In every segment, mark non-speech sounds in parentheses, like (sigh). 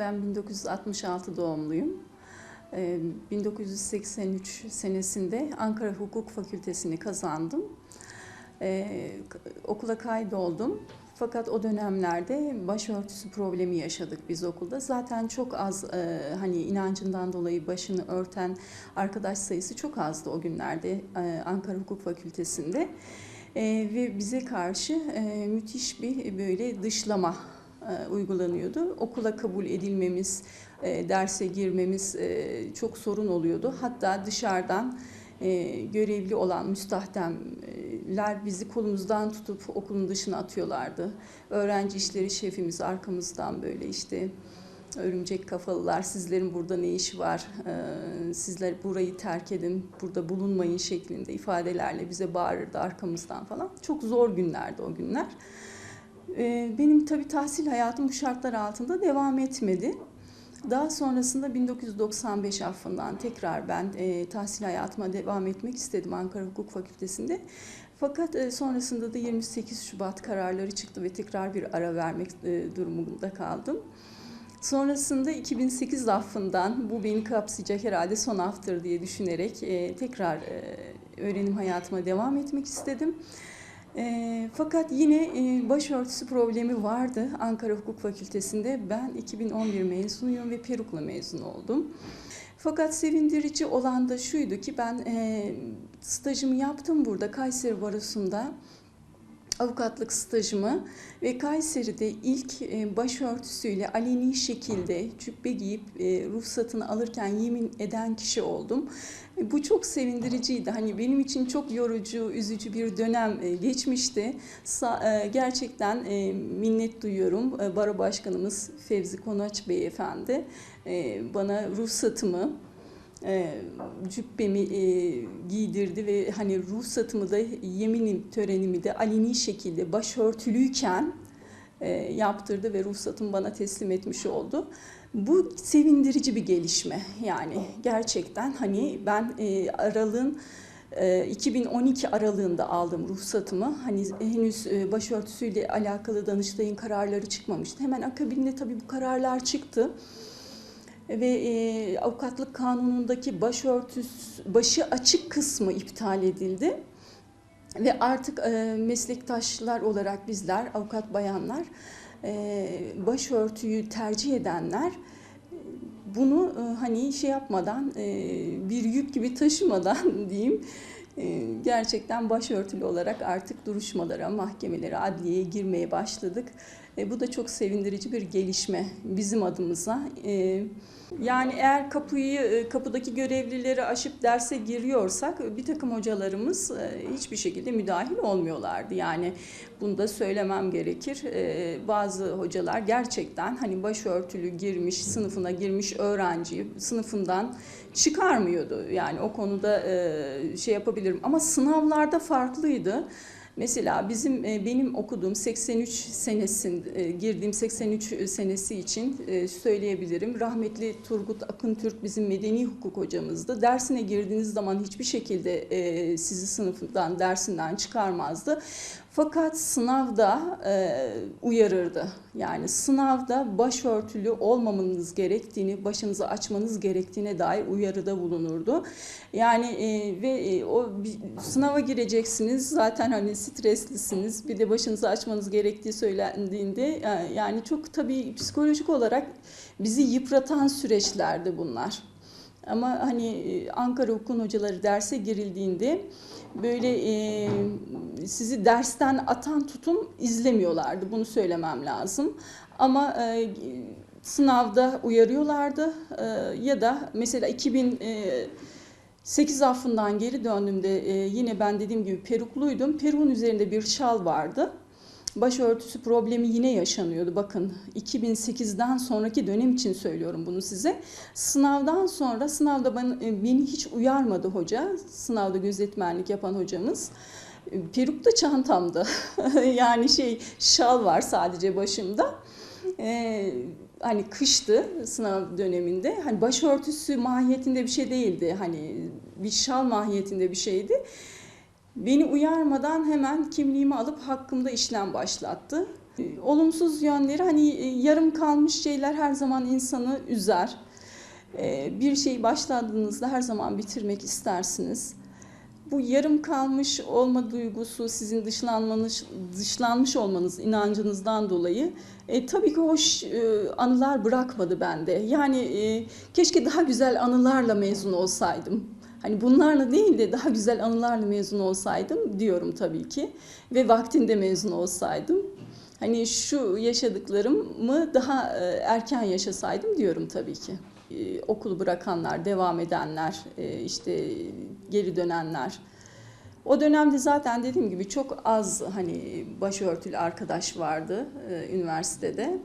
Ben 1966 doğumluyum. Ee, 1983 senesinde Ankara Hukuk Fakültesini kazandım. Ee, Okula kaydoldum. Fakat o dönemlerde başörtüsü problemi yaşadık biz okulda. Zaten çok az e, hani inancından dolayı başını örten arkadaş sayısı çok azdı o günlerde e, Ankara Hukuk Fakültesinde. E, ve bize karşı e, müthiş bir böyle dışlama e, uygulanıyordu. Okula kabul edilmemiz, e, derse girmemiz e, çok sorun oluyordu. Hatta dışarıdan e, görevli olan müstahdemler bizi kolumuzdan tutup okulun dışına atıyorlardı. Öğrenci işleri şefimiz arkamızdan böyle işte örümcek kafalılar sizlerin burada ne işi var, E, sizler burayı terk edin, burada bulunmayın şeklinde ifadelerle bize bağırırdı arkamızdan falan. Çok zor günlerdi o günler. Ee, Benim tabii tahsil hayatım bu şartlar altında devam etmedi. Daha sonrasında 1995 affından tekrar ben e, tahsil hayatıma devam etmek istedim Ankara Hukuk Fakültesi'nde. Fakat e, sonrasında da 28 Şubat kararları çıktı ve tekrar bir ara vermek e, durumunda kaldım. Sonrasında 2008 affından bu beni kapsayacak herhalde son aftır diye düşünerek e, tekrar e, öğrenim hayatıma devam etmek istedim. E, fakat yine e, başörtüsü problemi vardı Ankara Hukuk Fakültesi'nde. Ben 2011 mezunuyum ve perukla mezun oldum. Fakat sevindirici olan da şuydu ki ben e, stajımı yaptım burada Kayseri Barosu'nda avukatlık stajımı ve Kayseri'de ilk e, başörtüsüyle aleni şekilde cübbe giyip e, ruhsatını alırken yemin eden kişi oldum. E, Bu çok sevindiriciydi. Hani benim için çok yorucu, üzücü bir dönem geçmişti. Gerçekten minnet duyuyorum. Baro Başkanımız Fevzi Konaç Beyefendi bana ruhsatımı e, cübbemi e, giydirdi ve hani ruhsatımı da yemin törenimi de aleni şekilde başörtülüyken e, yaptırdı ve ruhsatımı bana teslim etmiş oldu. Bu sevindirici bir gelişme yani gerçekten hani ben e, aralığın e, 2012 aralığında aldım ruhsatımı. Hani henüz e, başörtüsüyle alakalı Danıştay'ın kararları çıkmamıştı. Hemen akabinde tabii bu kararlar çıktı ve e, avukatlık kanunundaki başörtüsü başı açık kısmı iptal edildi. Ve artık e, meslektaşlar olarak bizler, avukat bayanlar, e, başörtüyü tercih edenler bunu e, hani şey yapmadan, e, bir yük gibi taşımadan (laughs) diyeyim, e, gerçekten başörtülü olarak artık duruşmalara, mahkemelere, adliyeye girmeye başladık. E, bu da çok sevindirici bir gelişme bizim adımıza. E, yani eğer kapıyı, e, kapıdaki görevlileri aşıp derse giriyorsak e, bir takım hocalarımız e, hiçbir şekilde müdahil olmuyorlardı. Yani bunu da söylemem gerekir. E, Bazı hocalar gerçekten hani başörtülü girmiş, sınıfına girmiş öğrenciyi sınıfından çıkarmıyordu. Yani o konuda şey yapabilirim. Ama sınavlarda farklıydı. Mesela bizim e, benim okuduğum 83 senesin e, girdiğim 83 senesi için e, söyleyebilirim. Rahmetli Turgut Akıntürk bizim medeni hukuk hocamızdı. Dersine girdiğiniz zaman hiçbir şekilde e, sizi sınıfından dersinden çıkarmazdı. Fakat sınavda e, uyarırdı. Yani sınavda başörtülü olmamanız gerektiğini, başınızı açmanız gerektiğine dair uyarıda bulunurdu. Yani e, ve e, o bir, sınava gireceksiniz zaten hani streslisiniz. Bir de başınızı açmanız gerektiği söylendiğinde e, yani çok tabii psikolojik olarak bizi yıpratan süreçlerdi bunlar. Ama hani e, Ankara Hukuk'un hocaları derse girildiğinde böyle e, sizi dersten atan tutum izlemiyorlardı. Bunu söylemem lazım. Ama e, sınavda uyarıyorlardı e, ya da mesela 2008 affından geri döndüğümde e, yine ben dediğim gibi perukluydum. Peruğun üzerinde bir şal vardı. Başörtüsü problemi yine yaşanıyordu. Bakın 2008'den sonraki dönem için söylüyorum bunu size. Sınavdan sonra sınavda e, beni hiç uyarmadı hoca. Sınavda gözetmenlik yapan hocamız. E, Peruk da çantamda. (laughs) yani şey şal var sadece başımda. Ee, hani kıştı sınav döneminde. Hani başörtüsü mahiyetinde bir şey değildi. Hani bir şal mahiyetinde bir şeydi. Beni uyarmadan hemen kimliğimi alıp hakkımda işlem başlattı. E, Olumsuz yönleri hani e, yarım kalmış şeyler her zaman insanı üzer. E, Bir şeyi başladığınızda her zaman bitirmek istersiniz. Bu yarım kalmış olma duygusu sizin dışlanmanız, dışlanmış olmanız inancınızdan dolayı e, tabii ki hoş e, anılar bırakmadı bende. Yani e, keşke daha güzel anılarla mezun olsaydım. Hani bunlarla değil de daha güzel anılarla mezun olsaydım diyorum tabii ki. Ve vaktinde mezun olsaydım. Hani şu yaşadıklarımı daha e, erken yaşasaydım diyorum tabii ki. E, okulu bırakanlar, devam edenler, e, işte geri dönenler. O dönemde zaten dediğim gibi çok az hani başörtülü arkadaş vardı e, üniversitede.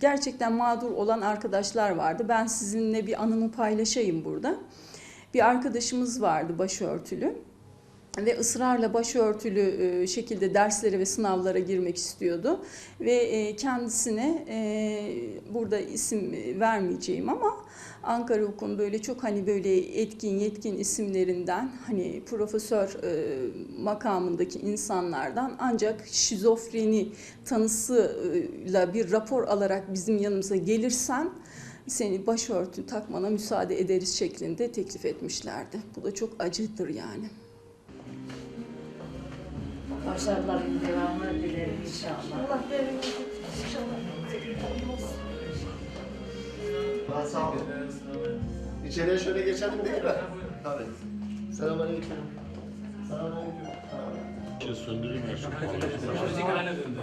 Gerçekten mağdur olan arkadaşlar vardı. Ben sizinle bir anımı paylaşayım burada. Bir arkadaşımız vardı başörtülü ve ısrarla başörtülü e, şekilde derslere ve sınavlara girmek istiyordu ve e, kendisine e, burada isim vermeyeceğim ama Ankara Hukuk'un böyle çok hani böyle etkin yetkin isimlerinden hani profesör makamındaki insanlardan ancak şizofreni tanısıyla bir rapor alarak bizim yanımıza gelirsen seni başörtü takmana müsaade ederiz şeklinde teklif etmişlerdi. Bu da çok acıdır yani. Başarıların devamını dilerim inşallah. Allah verin inşallah. Sağ olun. İçeriye şöyle geçelim değil mi? Tabii. Selamünaleyküm. Selamünaleyküm. Şey söndüreyim ya. Müzik haline döndü.